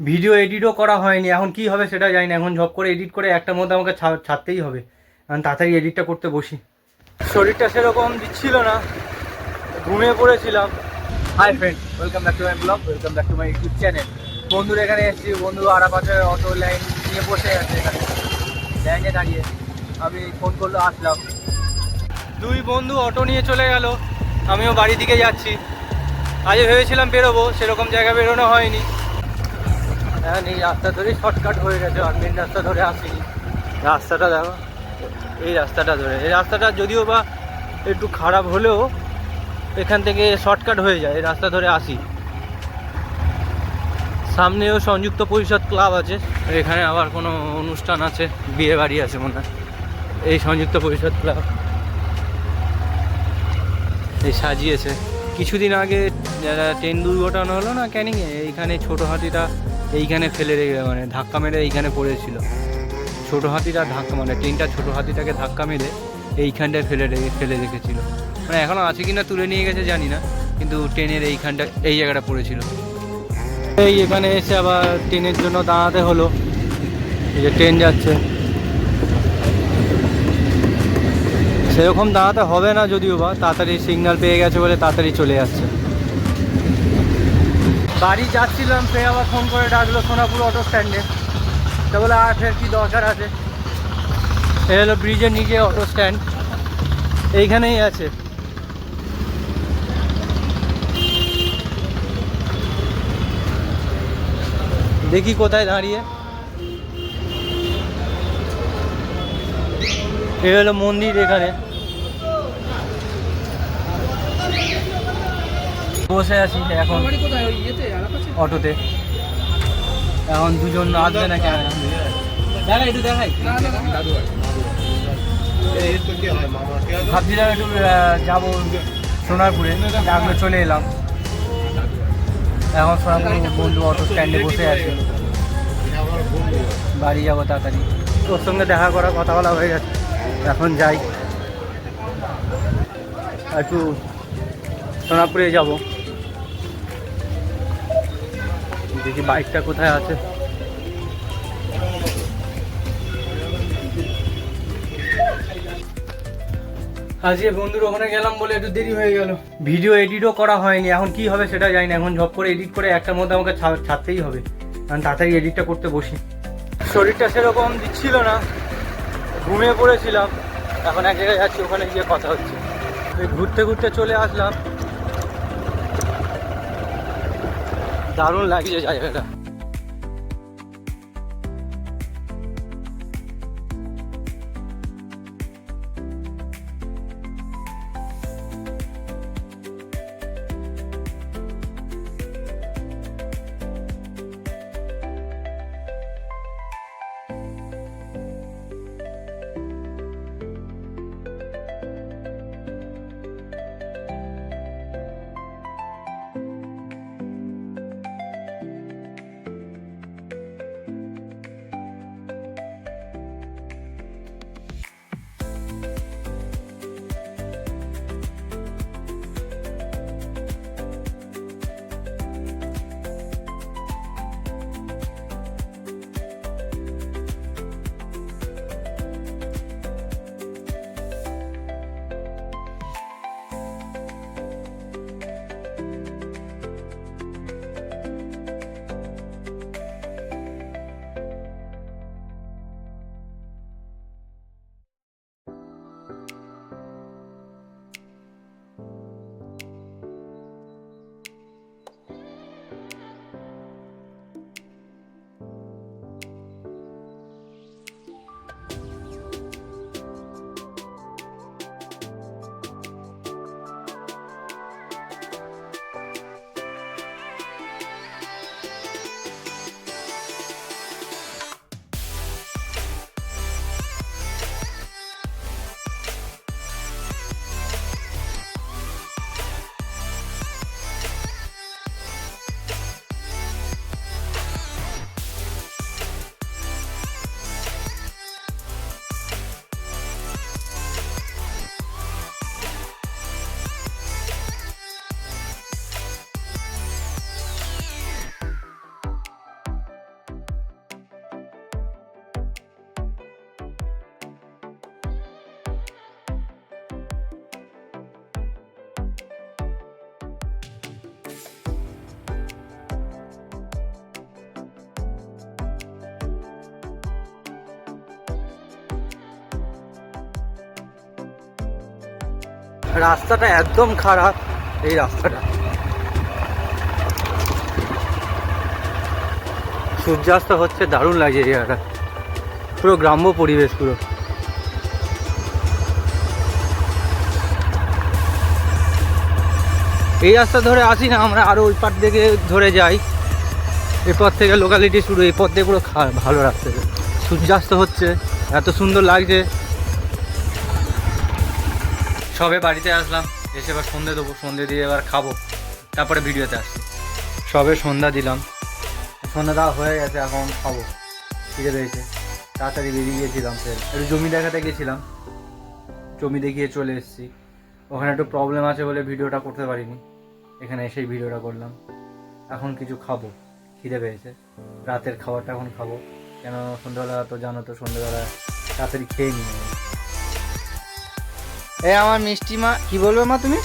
Video এডিটও করা হয়নি। এখন কি হবে সেটা জানি না। এখন ঝপ করে এডিট করে একটার মধ্যে আমাকে ছাড়তেই হবে। এখন তাড়াতাড়ি এডিটটা করতে বসি। শরীরটা সেরকম দিচ্ছিল না। ঘুমিয়ে পড়েছিলাম। Hi friend welcome back to my blog welcome back to my YouTube channel বন্ধুর এখানে এসেছি। বন্ধু আরাপাশে অটো লাইন নিয়ে বসে আছে এখানে। লাইনে দাঁড়িয়ে আমি ফোন করল, আসলাম। দুই বন্ধু অটো নিয়ে চলে গেল। আমিও বাড়ি দিকে যাচ্ছি। আজ ভেবেছিলাম বেরোবো, সেরকম জায়গা বেরোনো হয়নি। এখন এই রাস্তা ধরেই শর্টকাট হয়ে গেছে, আর মেন রাস্তা ধরে আসিনি। রাস্তাটা দেখো, এই রাস্তাটা ধরে। এই রাস্তাটা যদিও বা একটু খারাপ হলেও এখান থেকে শর্টকাট হয়ে যায়, এই রাস্তা ধরে আসি। সামনেও সংযুক্ত পরিষদ ক্লাব আছে এখানে আবার কোনো অনুষ্ঠান আছে, বিয়ে বাড়ি আছে মনে হয়। এই সংযুক্ত পরিষদ ক্লাব এই সাজিয়েছে। কিছুদিন আগে ট্রেন দুর্ঘটনা হলো না ক্যানিংয়ে? এইখানে ছোট হাতিটা এইখানে ফেলে রেখে মানে ধাক্কা মেরে এইখানে পড়েছিল। ছোট হাতিটা ধাক্কা মানে ট্রেনটা ছোট হাতিটাকে ধাক্কা মেরে এইখানটায় ফেলে রেখে ফেলে রেখেছিল। মানে এখনও আছে কিনা তুলে নিয়ে গেছে জানি না, কিন্তু ট্রেনের এইখানটা, এই জায়গাটা পড়েছিল। এই এখানে এসে আবার ট্রেনের জন্য দাঁড়াতে হলো। এই যে ট্রেন যাচ্ছে। সেরকম দাঁড়াতে হবে না যদিও বা, তাড়াতাড়ি সিগন্যাল পেয়ে গেছে বলে তাড়াতাড়ি চলে যাচ্ছে বাড়ি যাচ্ছিলাম, সে আবার ফোন করে ডাকলো সোনাপুর অটো স্ট্যান্ডে তা বলে, আর ফের কি দরকার আছে? এ হলো ব্রিজের নিচে অটো স্ট্যান্ড এইখানেই আছে। দেখি কোথায় দাঁড়িয়ে। এ হলো মন্দির এখানে। বসে আছি এখন অটোতে। এখন দুজন আসবে না কেন দেখা একটু দেখাই। ভাবছিলাম একটু যাব সোনারপুরে। ডাকলে চলে এলাম। এখন সোনারপুর বন্ধু অটো স্ট্যান্ডে বসে আছে। বাড়ি যাব তাড়াতাড়ি। তোর সঙ্গে দেখা করা কথা বলা হয়ে গেছে। এখন যাই। একটু সোনারপুরে যাব। দেখি বাইকটা কোথায় আছে। আজকে বন্ধুর ওখানে গেলাম বলে একটু দেরি হয়ে গেল। ভিডিও এডিটও করা হয়নি, এখন কি হবে সেটা জানি না। এখন ঝপ করে এডিট করে একটার মধ্যে আমাকে ছাড়তেই হবে। কারণ তাড়াতাড়ি এডিটটা করতে বসি। শরীরটা সেরকম দিচ্ছিল না, ঘুমিয়ে পড়েছিলাম। এখন এক জায়গায় যাচ্ছি, ওখানে গিয়ে কথা হচ্ছে। ঘুরতে ঘুরতে চলে আসলাম। দারুণ লাগছে। জায়গাটা রাস্তাটা একদম খারাপ, এই রাস্তাটা। সূর্যাস্ত হচ্ছে, দারুণ লাগে জায়গাটা পুরো গ্রাম্য পরিবেশ পুরো। এই রাস্তা ধরে আসি না, আমরা আরও ওই পার থেকে ধরে যাই। এরপর থেকে লোকালিটি শুরু পথ দিয়ে পুরো ভালো রাস্তা। সূর্যাস্ত হচ্ছে, এত সুন্দর লাগছে। সবে বাড়িতে আসলাম, এসে এবার সন্ধে দেবো, সন্ধে দিয়ে এবার খাব, তারপরে ভিডিওতে আসছি সবে সন্ধ্যা দিলাম, সন্ধ্যা দেওয়া হয়ে গেছে, এখন খাব, খিদে পেয়েছে, তাড়াতাড়ি বেরিয়ে গিয়েছিলাম ফের। একটু জমি দেখাতে গেছিলাম, জমি দেখিয়ে চলে এসেছি। ওখানে একটু প্রবলেম আছে বলে ভিডিওটা করতে পারিনি, এখানে এসেই ভিডিওটা করলাম। এখন কিছু খাব, খিদে পেয়েছে, রাতের খাবারটা এখন খাব, কেন সন্ধ্যাবেলা তো জানো তো সন্ধ্যাবেলা তাড়াতাড়ি খেয়ে নিই। এ আমার মিষ্টি মা কি বলবে মা তুমি?